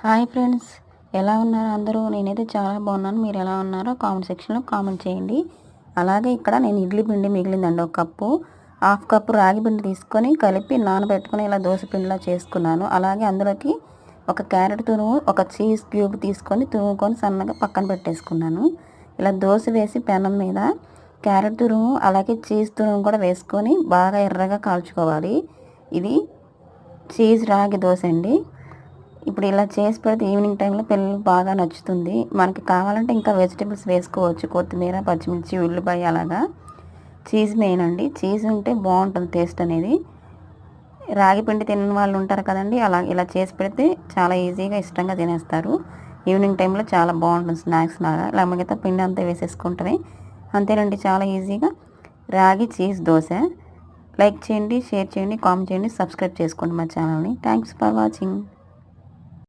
Hi friends ఎలా ఉన్నారు అందరూ? నేనైతే చాలా బాగున్నాను. మీరు ఎలా ఉన్నారో కామెంట్ సెక్షన్లో కామెంట్ చేయండి. అలాగే ఇక్కడ నేను ఇడ్లీ పిండి మిగిలిందండి ఒక కప్పు. హాఫ్ కప్పు రాగి పిండి తీసుకొని కలిపి నానబెట్టుకొని ఇలా దోశ పిండిలా చేసుకున్నాను. అలాగే అందులోకి ఒక క్యారెట్ తురుము ఒక చీజ్ క్యూబ్ తీసుకొని తురుముకొని సన్నగా పక్కన పెట్టేసుకున్నాను. ఇలా దోశ వేసి పెనం మీద క్యారెట్ తురుము అలాగే చీజ్ తురుము కూడా వేసుకొని బాగా ఎర్రగా కాల్చుకోవాలి. ఇది చీజ్ రాగి దోశ అండి. ఇప్పుడు ఇలా చేసి పెడితే ఈవినింగ్ టైంలో పిల్లలు బాగా నచ్చుతుంది. మనకి కావాలంటే ఇంకా వెజిటేబుల్స్ వేసుకోవచ్చు. కొత్తిమీర పచ్చిమిర్చి ఉల్లిపాయ అలాగా. చీజ్ మెయిన్ అండి. చీజ్ ఉంటే బాగుంటుంది టేస్ట్ అనేది. రాగి పిండి తిన్న వాళ్ళు ఉంటారు కదండి. అలా ఇలా చేసి పెడితే చాలా ఈజీగా ఇష్టంగా తినేస్తారు. ఈవినింగ్ టైంలో చాలా బాగుంటుంది స్నాక్స్ లాగా. ఇలా మిగతా పిండి అంతా వేసేసుకుంటే అంతేనండి చాలా ఈజీగా. రాగి చీజ్ దోశ. లైక్ చేయండి షేర్ చేయండి కామెంట్ చేయండి సబ్స్క్రైబ్ చేసుకోండి మా ఛానల్ని. Thanks for watching.